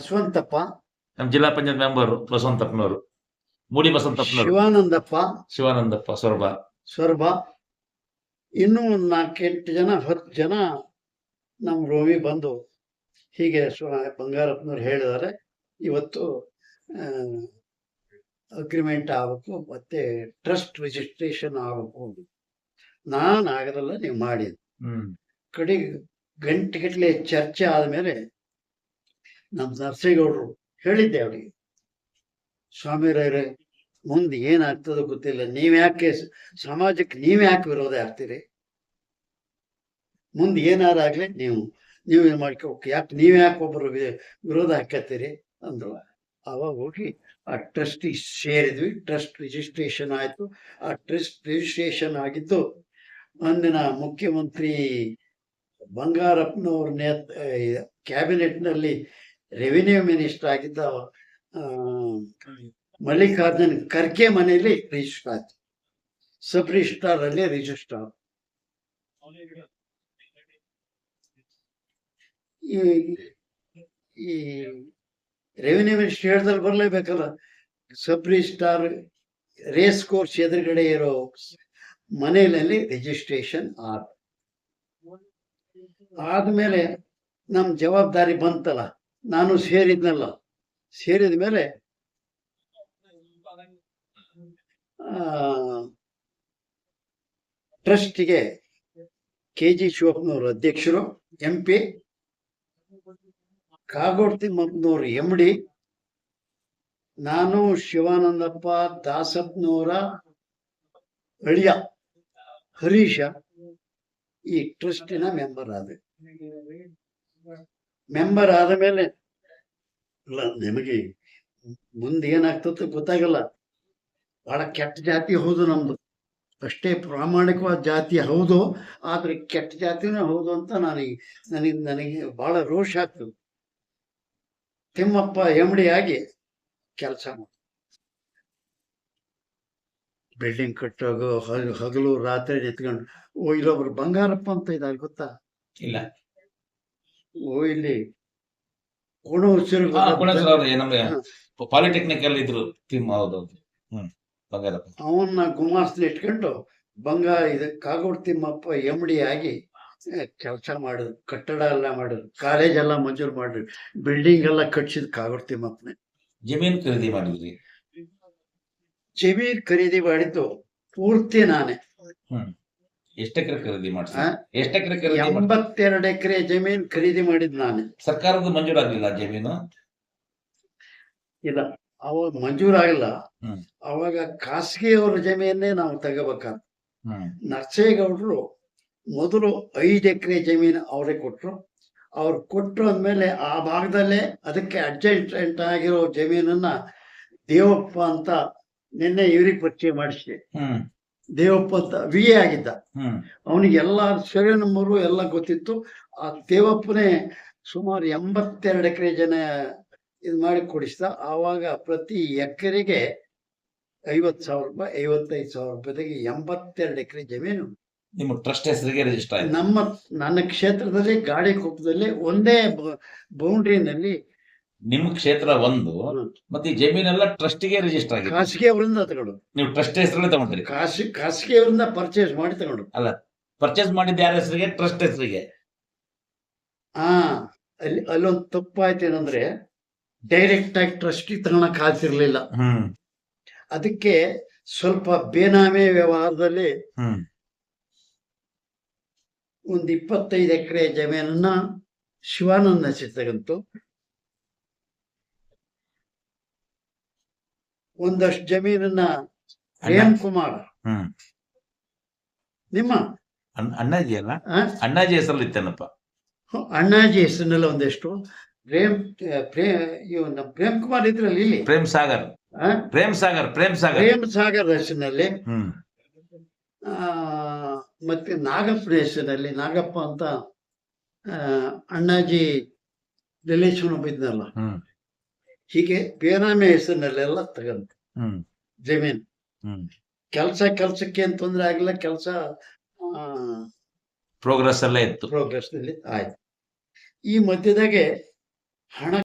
ಬಸವಂತಪ್ಪ. ನಮ್ಮ ಜಿಲ್ಲಾ ಪಂಚಾಯತ್ ಮೆಂಬರ್ ಬಸವಂತಪ್ಪನವರು. ಮೂಡಿ ಬಸವಂತಪ್ಪನವರು. ಶಿವಾನಂದಪ್ಪ. ಶಿವಾನಂದಪ್ಪ ಸೊರಬ. ಸೊರಬ. ಇನ್ನೂ ಒಂದು ನಾಲ್ಕೆಂಟು ಜನ ಹತ್ತು ಜನ ನಮ್ಮ ರೋಮಿ ಬಂದು ಹೀಗೆ ಸ್ವ ಬಂಗಾರಪ್ಪನವ್ರು ಹೇಳಿದ್ದಾರೆ. ಇವತ್ತು ಅಗ್ರಿಮೆಂಟ್ ಆಗಬೇಕು ಮತ್ತೆ ಟ್ರಸ್ಟ್ ರಿಜಿಸ್ಟ್ರೇಷನ್ ಆಗಬೇಕು ನಾನು ಆಗದಲ್ಲ ನೀವು ಮಾಡಿದ್ದು. ಹ್ಮ್. ಕಡೆ ಗಂಟೆಗಟ್ಟಲೆ ಚರ್ಚೆ ಆದಮೇಲೆ ನಮ್ಮ ನರಸೇಗೌಡರು ಹೇಳಿದ್ದೆ ಅವರಿಗೆ. ಸ್ವಾಮಿರವ್ರೆ, ಮುಂದೆ ಏನಾಗ್ತದೋ ಗೊತ್ತಿಲ್ಲ. ನೀವ್ಯಾಕೆ ಸಮಾಜಕ್ಕೆ ನೀವ್ ಯಾಕೆ ವಿರೋಧ ಆಗ್ತೀರಿ? ಮುಂದೆ ಏನಾರಾಗ್ಲಿ ನೀವು ನೀವು ಏನ್ ಮಾಡ್ಕೋಬೇಕು ಯಾಕೆ ನೀವ್ ಯಾಕೆ ಒಬ್ಬರು ವಿರೋಧ ಹಾಕತ್ತೀರಿ? ಅಂದ್ರು. ಅವಾಗ ಹೋಗಿ ಆ ಟ್ರಸ್ಟಿ ಸೇರಿದ್ವಿ. ಟ್ರಸ್ಟ್ ರಿಜಿಸ್ಟ್ರೇಷನ್ ಆಯ್ತು. ಆ ಟ್ರಸ್ಟ್ ರಿಜಿಸ್ಟ್ರೇಷನ್ ಆಗಿದ್ದು, ಅಂದಿನ ಮುಖ್ಯಮಂತ್ರಿ ಬಂಗಾರಪ್ಪನವ್ರ ನೇತ ಕ್ಯಾಬಿನೆಟ್ನಲ್ಲಿ ರೆವಿನ್ಯೂ ಮಿನಿಸ್ಟರ್ ಆಗಿದ್ದ ಮಲ್ಲಿಕಾರ್ಜುನ್ ಖರ್ಗೆ ಮನೆಯಲ್ಲಿ ರಿಜಿಸ್ಟರ್ ಆಯ್ತು. ಸಬ್ ರಿಜಿಸ್ಟ್ರಾರ್ ಅಲ್ಲಿ ರಿಜಿಸ್ಟ್ರಾರ್ ಈ ಈ ರೆವಿನ್ಯೂ ಮಿನಿಸ್ಟರ್ ಹೇಳ್ದಲ್ಲಿ ಬರ್ಲೇಬೇಕಲ್ಲ? ಸಬ್ ರಿಜಿಸ್ಟ್ರಾರ್ ರೇಸ್ ಕೋರ್ಸ್ ಎದುರುಗಡೆ ಇರೋ ಮನೆಯಲ್ಲಿ ರಿಜಿಸ್ಟ್ರೇಷನ್ ಆದ. ಆದ್ಮೇಲೆ ನಮ್ಮ ಜವಾಬ್ದಾರಿ ಬಂತಲ್ಲ? ನಾನು ಸೇರಿದ್ನಲ್ಲ. ಸೇರಿದ ಮೇಲೆ ಟ್ರಸ್ಟಿಗೆ ಕೆ ಜಿ ಶಿವಪ್ಪನವರು ಅಧ್ಯಕ್ಷರು, ಎಂ ಪಿ ಕಾಗೋಡ್ತಿ ತಿಮ್ಮಪ್ಪನವರು ಎಂ ಡಿ ನಾನು ಶಿವಾನಂದಪ್ಪ ದಾಸಪ್ಪನವರ ಅಳಿಯ ಹರೀಶ ಈ ಟ್ರಸ್ಟಿನ ಮೆಂಬರ್ ಆದ. ಮೆಂಬರ್ ಆದ ಮೇಲೆ, ಇಲ್ಲ, ನಿಮಗೆ ಮುಂದೆ ಏನಾಗ್ತದೆ ಗೊತ್ತಾಗಲ್ಲ. ಬಹಳ ಕೆಟ್ಟ ಜಾತಿ ಹೌದು ನಮ್ದು. ಅಷ್ಟೇ ಪ್ರಾಮಾಣಿಕವಾದ ಜಾತಿ ಹೌದು, ಆದ್ರೆ ಕೆಟ್ಟ ಜಾತಿನೂ ಹೌದು ಅಂತ ನನಗೆ ನನಗೆ ನನಗೆ ಬಹಳ ರೋಷ ಆಗ್ತದೆ. ತಿಮ್ಮಪ್ಪ ಎಮ್ಡಿ ಆಗಿ ಕೆಲಸ ಮಾಡ. ಬಿಲ್ಡಿಂಗ್ ಹಗಲು ರಾತ್ರಿ ನಿಂತ್ಕೊಂಡು, ಓ, ಇಲ್ಲೊಬ್ರು ಬಂಗಾರಪ್ಪ ಅಂತ ಇದ್ದಾರೆ ಗೊತ್ತಾ? ಇಲ್ಲ. ಇಲ್ಲಿ ಪಾಲಿಟೆಕ್ನಿಕ್ ಅಲ್ಲಿ ಇದ್ರು ಅವನ್ನ ಗುಮಾಸ್ನ ಇಟ್ಕೊಂಡು ಬಂಗ ಇದು ಕಾಗೋಡ್ ತಿಮ್ಮಪ್ಪ ಎಂ ಡಿ ಆಗಿ ಕೆಲಸ ಮಾಡಿದ್ರು ಕಟ್ಟಡ ಎಲ್ಲ ಮಾಡಿದ್ರು ಕಾಲೇಜ್ ಎಲ್ಲ ಮಂಜೂರು ಮಾಡಿದ್ರು ಬಿಲ್ಡಿಂಗ್ ಎಲ್ಲ ಕಟ್ಸಿದ್ ಕಾಗೋಡ್ ತಿಮ್ಮಪ್ಪನೇ. ಜಮೀನ್ ಖರೀದಿ ಮಾಡಿದ್ರಿ? ಜಮೀನ್ ಖರೀದಿ ಮಾಡಿದ್ದು ಪೂರ್ತಿ ನಾನೇ. ಎಷ್ಟ್ ಎಕರೆ ಖರೀದಿ ಮಾಡ್ಸಿ ಎಷ್ಟೆಕರೆ ಖರೀದಿ ಮಾಡ್ಸಿ ಎಂಬತ್ತೆರಡು ಎಕರೆ ಜಮೀನ್ ಖರೀದಿ ಮಾಡಿದ್ ನಾನು. ಸರ್ಕಾರದ ಮಂಜೂರಾಗ್ಲಿಲ್ಲ ಆ ಜಮೀನು? ಇಲ್ಲ ಅವಾಗ ಮಂಜೂರಾಗಿಲ್ಲ ಹ್ಮ್. ಅವಾಗ ಖಾಸಗಿಯವರ ಜಮೀನೇ ನಾವು ತಗೋಬೇಕಾದ ನರಸೇಗೌಡರು ಮೊದಲು ಐದು ಎಕರೆ ಜಮೀನು ಅವರೇ ಕೊಟ್ರು. ಅವ್ರು ಕೊಟ್ಟರು ಅಂದಮೇಲೆ ಆ ಭಾಗದಲ್ಲೇ ಅದಕ್ಕೆ ಅಡ್ಜಸ್ಟೆಂಟ್ ಆಗಿರೋ ಜಮೀನನ್ನ ದೇವಪ್ಪ ಅಂತ ನಿನ್ನೆ ಇವ್ರಿಗೆ ಪರಿಚಯ ಮಾಡಿಸಿದೆ. ಹ್ಮ್. ದೇವಪ್ಪ ಅಂತ ವಿ ಎ ಆಗಿದ್ದ ಅವನಿಗೆ ಎಲ್ಲ ಸರ್ವೆ ನಂಬರು ಎಲ್ಲ ಗೊತ್ತಿತ್ತು. ಆ ದೇವಪ್ಪನೇ ಸುಮಾರು ಎಂಬತ್ತೆರಡು ಎಕರೆ ಜನ ಇದು ಮಾಡಿ ಕೊಡಿಸ್ದ. ಆವಾಗ ಪ್ರತಿ ಎಕರೆಗೆ ಐವತ್ತು ಸಾವಿರ ರೂಪಾಯಿ ಐವತ್ತೈದು ಸಾವಿರ ರೂಪಾಯಿಗೆ ಎಂಬತ್ತೆರಡು ಎಕರೆ ಜಮೀನು. ನಿಮ್ಮ ಟ್ರಸ್ಟ್ ಹೆಸರಿಗೆ ರಿಜಿಸ್ಟರ್ ನಮ್ಮ ನನ್ನ ಕ್ಷೇತ್ರದಲ್ಲಿ ಗಾಡಿ ಕೊಪ್ಪದಲ್ಲಿ ಒಂದೇ ಬೌಂಡ್ರಿನಲ್ಲಿ ನಿಮ್ ಕ್ಷೇತ್ರ ಒಂದು ಮತ್ತೆ ಈ ಜಮೀನೆಲ್ಲ ಟ್ರಸ್ಟಿಗೆ ರಿಜಿಸ್ಟರ್ ಆಗಿದೆ. ಖಾಸಗಿ ಅವರಿಂದ ತಗೊಂಡು. ನೀವು ಟ್ರಸ್ಟ್ ಹೆಸರಲ್ಲೇ ತಗೊಂಡ್ರಿ. ಖಾಸಗಿ ಖಾಸಗಿ ಅವರಿಂದ ಪರ್ಚೇಸ್ ಮಾಡಿ ತಗೊಂಡು. ಪರ್ಚೇಸ್ ಮಾಡಿದ ಯಾರ ಹೆಸರಿಗೆ? ಟ್ರಸ್ಟ್ ಹೆಸರಿಗೆ. ಹಾ ಅಲ್ಲಿ ಅಲ್ಲೊಂದು ತಪ್ಪಾಯ್ತು ಏನಂದ್ರೆ ಡೈರೆಕ್ಟ್ ಆಗಿ ಟ್ರಸ್ಟಿ ತಗೊಳಕ್ ಆಗ್ತಿರ್ಲಿಲ್ಲ. ಅದಕ್ಕೆ ಸ್ವಲ್ಪ ಬೇನಾಮಿ ವ್ಯವಹಾರದಲ್ಲಿ ಒಂದ್ ಇಪ್ಪತ್ತೈದು ಎಕರೆ ಜಮೀನನ್ನ ಶಿವಾನಂದ ತಗಂತು ಒಂದಷ್ಟು ಜಮೀನನ್ನ ಪ್ರೇಮ್ ಕುಮಾರ್. ಹ್ಮ್. ನಿಮ್ಮ? ಅಣ್ಣ- ಅಣ್ಣಾಜಿ ಅಲ್ಲ? ಆ? ಅಣ್ಣಾಜಿ ಹೆಸರಲ್ಲಿ ಇತ್ತೇನಪ್ಪ? ಅಣ್ಣಾಜಿ ಹೆಸರಿನಲ್ಲ ಒಂದಷ್ಟು? ಪ್ರೇಮ್ ಪ್ರೇಮ್ ಇವನ್ನ ಪ್ರೇಮ್ ಕುಮಾರ್ ಇದ್ರಲ್ಲಿ ಇಲ್ಲಿ. ಪ್ರೇಮ್ ಸಾಗರ್. ಆ? ಪ್ರೇಮ್ ಸಾಗರ್ ಪ್ರೇಮ್ ಸಾಗರ್. ಪ್ರೇಮ್ ಸಾಗರ್ ಹೆಸರಿನಲ್ಲಿ. ಹ್ಮ್. ಆ, ಮತ್ತೆ ನಾಗಪ್ಪನ ಹೆಸರಿನಲ್ಲಿ. ನಾಗಪ್ಪ ಅಂತ ಆ, ಅಣ್ಣಾಜಿ ರಿಲೇಶನ್ ಒಬ್ಬ ಇದ್ನಲ್ಲ. ಹ್ಮ್. ಹೀಗೆ ಬೇನಾಮಿ ಹೆಸರಿನಲ್ಲೆಲ್ಲ ತಗಂತ. ಜಮೀನ್. ಕೆಲಸ ಕೆಲಸಕ್ಕೆ ಏನ್ ತೊಂದರೆ ಆಗಿಲ್ಲ ಕೆಲಸ ಪ್ರೋಗ್ರೆಸ್ ಎಲ್ಲ ಇತ್ತು. ಪ್ರೋಗ್ರೆಸ್ನಲ್ಲಿ ಆಯ್ತು. ಈ ಮಧ್ಯದಾಗೆ ಹಣ